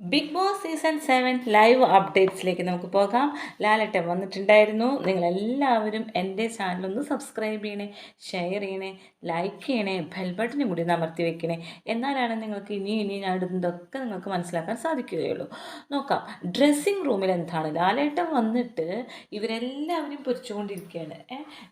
Bigg Boss season seven live അപ്ഡേറ്റ്സിലേക്ക് നമുക്ക് പോകാം. ലാലട്ടൻ വന്നിട്ടുണ്ടായിരുന്നു. നിങ്ങളെല്ലാവരും എന്റെ ചാനലൊന്ന് സബ്സ്ക്രൈബ് ചെയ്യണേ ഷെയർ ചെയ്യണേ ലൈക്ക് ചെയ്യണേ ബെൽ ബട്ടനും കൂടി അമർത്തി വെക്കണേ. എന്നാലാണ് നിങ്ങൾക്ക് ഇനി ഇനി ഞാൻ ഇടുന്നതൊക്കെ നിങ്ങൾക്ക് മനസ്സിലാക്കാൻ സാധിക്കുകയുള്ളൂ. നോക്കാം. ഡ്രസ്സിങ് റൂമിൽ എന്താണ്? ലാലേട്ടൻ വന്നിട്ട് ഇവരെല്ലാവരും പൊരിച്ചുകൊണ്ടിരിക്കുകയാണ്.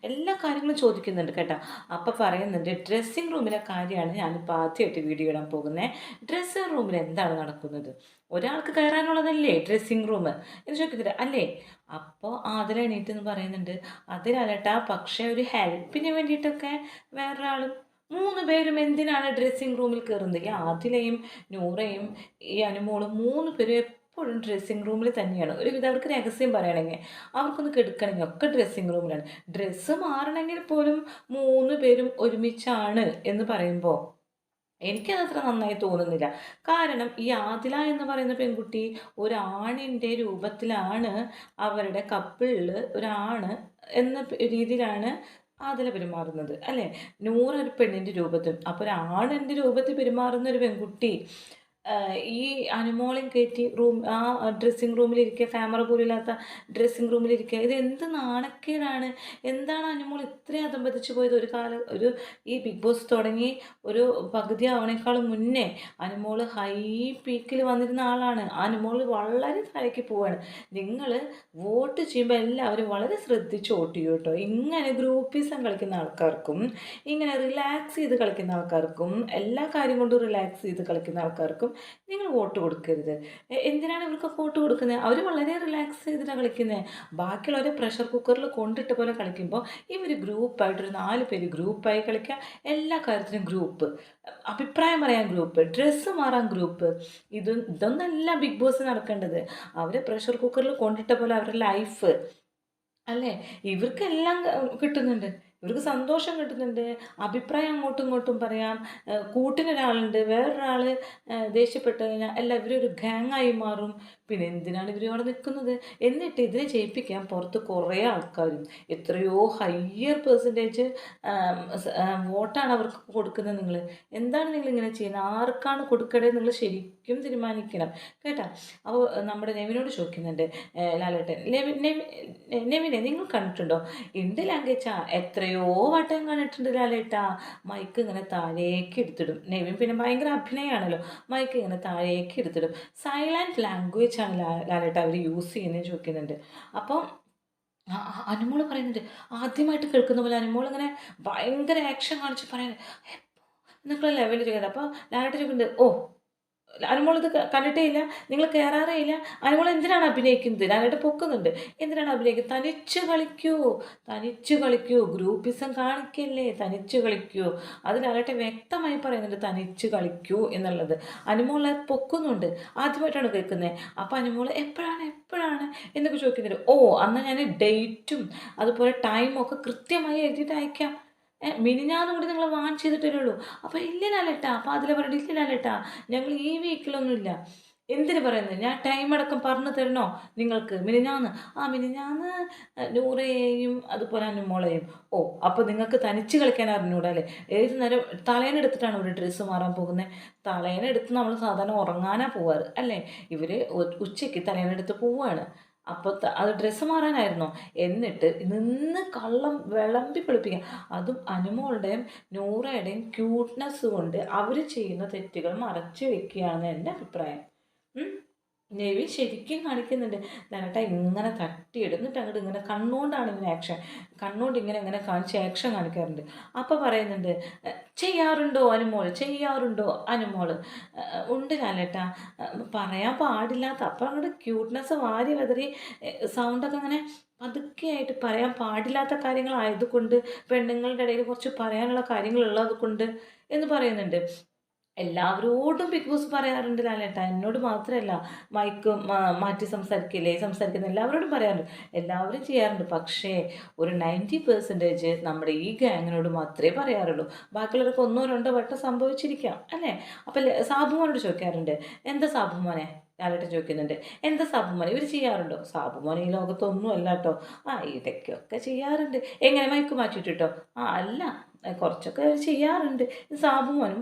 എല്ലാ കാര്യങ്ങളും ചോദിക്കുന്നുണ്ട് കേട്ടോ. അപ്പോൾ പറയുന്നുണ്ട് ഡ്രസ്സിങ് റൂമിലെ കാര്യമാണ് ഞാനിപ്പോൾ ആദ്യമായിട്ട് വീഡിയോ ഇടാൻ പോകുന്നത് ഡ്രസ്സിങ് റൂമിൽ എന്താണ് നടക്കുന്നത്? ഒരാൾക്ക് കയറാനുള്ളതല്ലേ? ഡ്രസ്സിങ് റൂം എന്ന് ചോദിക്കത്തില്ല. അല്ലേ? അപ്പോൾ ആതിര എണീറ്റ് എന്ന് പറയുന്നുണ്ട്. അതിലല്ലട്ടാ പക്ഷേ ഒരു ഹെൽപ്പിന് വേണ്ടിയിട്ടൊക്കെ വേറൊരാളും മൂന്ന് പേരും എന്തിനാണ് ഡ്രസ്സിങ് റൂമിൽ കയറുന്നത് ഈ ആദിലയും നൂറയും ഈ അനുമോളും മൂന്ന് പേരും എപ്പോഴും ഡ്രസ്സിങ് റൂമിൽ തന്നെയാണ്. ഒരു വിധം അവർക്ക് രഹസ്യം പറയണമെങ്കിൽ അവർക്കൊന്ന് കെടുക്കണമെങ്കിൽ ഒക്കെ ഡ്രസ്സിങ് റൂമിലാണ് ഡ്രസ്സ് മാറണമെങ്കിൽ പോലും മൂന്ന് പേരും ഒരുമിച്ചാണ് എന്ന് പറയുമ്പോൾ എനിക്കത് അത്ര നന്നായി തോന്നുന്നില്ല. കാരണം ഈ ആദില എന്ന് പറയുന്ന പെൺകുട്ടി ഒരാണിന്റെ രൂപത്തിലാണ് അവരുടെ കപ്പിളിൽ ഒരാണ് എന്ന രീതിയിലാണ് ആദില പെരുമാറുന്നത് അല്ലേ? നൂറൊരു പെണ്ണിന്റെ രൂപത്തിൽ. അപ്പോൾ ഒരാണിന്റെ രൂപത്തിൽ പെരുമാറുന്ന ഒരു പെൺകുട്ടി ഈ അനുമോളം കയറ്റി റൂം ആ ഡ്രസ്സിങ് റൂമിലിരിക്കുക ക്യാമറ പോലില്ലാത്ത ഡ്രസ്സിങ് റൂമിലിരിക്കുക ഇത് എന്ത് നാണക്കേടാണ്? എന്താണ് അനുമോൾ ഇത്രയും അതമ്പതിച്ച് പോയത്? ഒരു കാല ഒരു ഈ ബിഗ് ബോസ് തുടങ്ങി ഒരു പകുതി ആവണേക്കാളും മുന്നേ അനുമോൾ ഹൈ പീക്കിൽ വന്നിരുന്ന ആളാണ്. അനുമോൾ വളരെ താഴേക്ക് പോവാണ്. നിങ്ങൾ വോട്ട് ചെയ്യുമ്പോൾ എല്ലാവരും വളരെ ശ്രദ്ധിച്ച് വോട്ട് ചെയ്യും കേട്ടോ ഇങ്ങനെ ഗ്രൂപ്പിസം കളിക്കുന്ന ആൾക്കാർക്കും ഇങ്ങനെ റിലാക്സ് ചെയ്ത് കളിക്കുന്ന ആൾക്കാർക്കും എല്ലാ കാര്യം കൊണ്ടും റിലാക്സ് ചെയ്ത് കളിക്കുന്ന ആൾക്കാർക്കും നിങ്ങൾ വോട്ട് കൊടുക്കരുത്. എന്തിനാണ് ഇവർക്ക് വോട്ട് കൊടുക്കുന്നത്? അവർ വളരെ റിലാക്സ് ചെയ്തിട്ടാണ് കളിക്കുന്നത് ബാക്കിയുള്ളവരെ പ്രഷർ കുക്കറിൽ കൊണ്ടിട്ട പോലെ കളിക്കുമ്പോൾ ഇവർ ഗ്രൂപ്പായിട്ടൊരു നാല് പേര് ഗ്രൂപ്പായി കളിക്കുക എല്ലാ കാര്യത്തിനും ഗ്രൂപ്പ് അഭിപ്രായം പറയാൻ ഗ്രൂപ്പ് ഡ്രസ്സ് മാറാൻ ഗ്രൂപ്പ് ഇത് ഇതൊന്നല്ല ബിഗ് ബോസ് നടക്കേണ്ടത്. അവരെ പ്രഷർ കുക്കറിൽ കൊണ്ടിട്ട പോലെ അവരുടെ ലൈഫ് അല്ലേ? ഇവർക്കെല്ലാം കിട്ടുന്നുണ്ട്. ഇവർക്ക് സന്തോഷം കിട്ടുന്നുണ്ട്. അഭിപ്രായം അങ്ങോട്ടും ഇങ്ങോട്ടും പറയാം. കൂട്ടിനൊരാളുണ്ട്. വേറൊരാൾ ദേഷ്യപ്പെട്ട് കഴിഞ്ഞാൽ എല്ലാവരും ഒരു ഗാങ്ങായി മാറും. പിന്നെ എന്തിനാണ് ഇവർ അവിടെ നിൽക്കുന്നത്? എന്നിട്ട് ഇതിനെ ചെയ്യിപ്പിക്കാൻ പുറത്ത് കുറേ ആൾക്കാരും എത്രയോ ഹയ്യർ പെർസെന്റേജ് വോട്ടാണ് അവർക്ക് കൊടുക്കുന്നത് നിങ്ങൾ എന്താണ് നിങ്ങൾ ഇങ്ങനെ ചെയ്യുന്നത്? ആർക്കാണ് കൊടുക്കേണ്ടത് നിങ്ങൾ ശരിക്കും തീരുമാനിക്കണം. കേട്ടാ? അപ്പോൾ നമ്മുടെ നെവിനോട് ചോദിക്കുന്നുണ്ട് ലാലേട്ടൻ നെവി- നെവി- നെവിനെ നിങ്ങൾ കണ്ടിട്ടുണ്ടോ? എന്റെ ലാംഗ്വേജാ എത്രയോ വട്ടം കണ്ടിട്ടുണ്ട് ലാലേട്ടാ. മൈക്ക് ഇങ്ങനെ താഴേക്ക് എടുത്തിടും. നെവിൻ പിന്നെ ഭയങ്കര അഭിനയമാണല്ലോ മൈക്ക് ഇങ്ങനെ താഴേക്ക് എടുത്തിടും. സൈലന്റ് ലാംഗ്വേജ് ആണ് ലാ ലാലേട്ട അവർ യൂസ് ചെയ്യുന്നത് ചോദിക്കുന്നുണ്ട്. അപ്പോൾ അനുമോൾ പറയുന്നുണ്ട് ആദ്യമായിട്ട് കേൾക്കുന്ന പോലെ അനുമോൾ ഇങ്ങനെ ഭയങ്കര ആക്ഷൻ കാണിച്ച് പറയുന്നത് എന്നൊക്കെ ലെവലിൽ ചോദിക്കുന്നത് അപ്പോൾ ലാലേട്ട ചോദിക്കുന്നുണ്ട് ഓ അനുമോൾ ഇത് കണ്ടിട്ടേ ഇല്ല നിങ്ങൾ കയറാറേ ഇല്ല അനുമോൾ എന്തിനാണ് അഭിനയിക്കുന്നത്? ഞാനായിട്ട് പൊക്കുന്നുണ്ട്. എന്തിനാണ് അഭിനയിക്കുന്നത്? തനിച്ച് കളിക്കൂ തനിച്ച് കളിക്കൂ. ഗ്രൂപ്പിസം കാണിക്കല്ലേ? തനിച്ച് കളിക്കൂ. അതിലാകട്ടെ വ്യക്തമായി പറയുന്നുണ്ട് തനിച്ച് കളിക്കൂ എന്നുള്ളത്. അനുമോളെ പൊക്കുന്നുണ്ട്. ആദ്യമായിട്ടാണ് കേൾക്കുന്നത് അപ്പോൾ അനുമോൾ എപ്പോഴാണ് എപ്പോഴാണ് എന്നൊക്കെ ചോദിക്കുന്നുണ്ട്. ഓ അന്ന് ഞാൻ ഡേറ്റും അതുപോലെ ടൈമൊക്കെ കൃത്യമായി എഴുതിയിട്ട് അയക്കാം. മിനിഞ്ഞാന്നും കൂടി നിങ്ങൾ വാൺ ചെയ്തിട്ടേ ഉള്ളൂ. അപ്പോൾ ഇല്ല ലാലേട്ടാ അപ്പോൾ അതിൽ പറയുന്നത് ഇല്ല ഞങ്ങൾ ഈ വീക്കിലൊന്നുമില്ല. എന്തിനു പറയുന്നത്? ഞാൻ ടൈം അടക്കം പറഞ്ഞു തരണോ നിങ്ങൾക്ക്? മിനിഞ്ഞാന്ന്? ആ മിനിഞ്ഞാന്ന് നൂറയെയും അതുപോലെ അനുമോളെയും ഓ അപ്പോൾ നിങ്ങൾക്ക് തനിച്ച് കളിക്കാൻ അറിഞ്ഞൂടാ അല്ലേ ഏത് നേരം തലേനെടുത്തിട്ടാണ് ഒരു ഡ്രസ്സ് മാറാൻ പോകുന്നത് തലേനെടുത്ത് നമ്മൾ സാധാരണ ഉറങ്ങാനാണ് പോവാറ് അല്ലേ? ഇവർ ഉച്ചയ്ക്ക് തലേനെടുത്ത് പോവുകയാണ് അപ്പോൾ അത് ഡ്രസ്സ് മാറാനായിരുന്നോ. എന്നിട്ട് നിന്ന് കള്ളം വിളമ്പി പിടിപ്പിക്കുക അതും അനുമോളുടെയും നൂറയുടെയും ക്യൂട്ട്നെസ് കൊണ്ട് അവർ ചെയ്യുന്ന തെറ്റുകൾ മറച്ചു വെക്കുകയാണ് എന്റെ അഭിപ്രായം. നെവി ശരിക്കും കാണിക്കുന്നുണ്ട്. ലാലേട്ട ഇങ്ങനെ തട്ടിയിടും. എന്നിട്ട് അങ്ങോട്ട് ഇങ്ങനെ കണ്ണുകൊണ്ടാണ് ഇങ്ങനെ ആക്ഷൻ കണ്ണുകൊണ്ട് ഇങ്ങനെ ഇങ്ങനെ കാണിച്ച് ആക്ഷൻ കാണിക്കാറുണ്ട്. അപ്പോൾ പറയുന്നുണ്ട് ചെയ്യാറുണ്ടോ അനുമോൾ ചെയ്യാറുണ്ടോ അനുമോൾ ഉണ്ട് ലാലേട്ട. പറയാൻ പാടില്ലാത്ത അപ്പം അങ്ങോട്ട് ക്യൂട്ട്നെസ് വാരി വെതറി സൗണ്ടൊക്കെ അങ്ങനെ പതുക്കെയായിട്ട് പറയാൻ പാടില്ലാത്ത കാര്യങ്ങളായതുകൊണ്ട് പെണ്ണുങ്ങളുടെ ഇടയിൽ കുറച്ച് പറയാനുള്ള കാര്യങ്ങളുള്ളത് കൊണ്ട് എന്ന് പറയുന്നുണ്ട്. എല്ലാവരോടും ബിഗ് ബോസ് പറയാറുണ്ട് ലാലേട്ട. എന്നോട് മാത്രമല്ല മൈക്ക് മാറ്റി സംസാരിക്കില്ലേ? സംസാരിക്കുന്ന എല്ലാവരോടും പറയാറുണ്ട്. എല്ലാവരും ചെയ്യാറുണ്ട്. പക്ഷേ ഒരു നയന്റി പെർസെന്റേജ് നമ്മുടെ ഈ ഗാങ്ങിനോട് മാത്രമേ പറയാറുള്ളൂ. ബാക്കിയുള്ളവർക്ക് ഒന്നോ രണ്ടോ വട്ടം സംഭവിച്ചിരിക്കാം അല്ലേ? അപ്പം സാബുമോനോട് ചോദിക്കാറുണ്ട് എന്താ സാബുമോനെ? ലാലേട്ടൻ ചോദിക്കുന്നുണ്ട് എന്താ സാബുമോനെ? ഇവർ ചെയ്യാറുണ്ടോ? സാബുമോനെ ഈ ലോകത്തൊന്നും അല്ല കേട്ടോ. ആ ഇടയ്ക്കൊക്കെ ചെയ്യാറുണ്ട്. എങ്ങനെ മൈക്ക് മാറ്റിയിട്ടോ ആ അല്ല കുറച്ചൊക്കെ അവർ ചെയ്യാറുണ്ട്. സാബുമോനും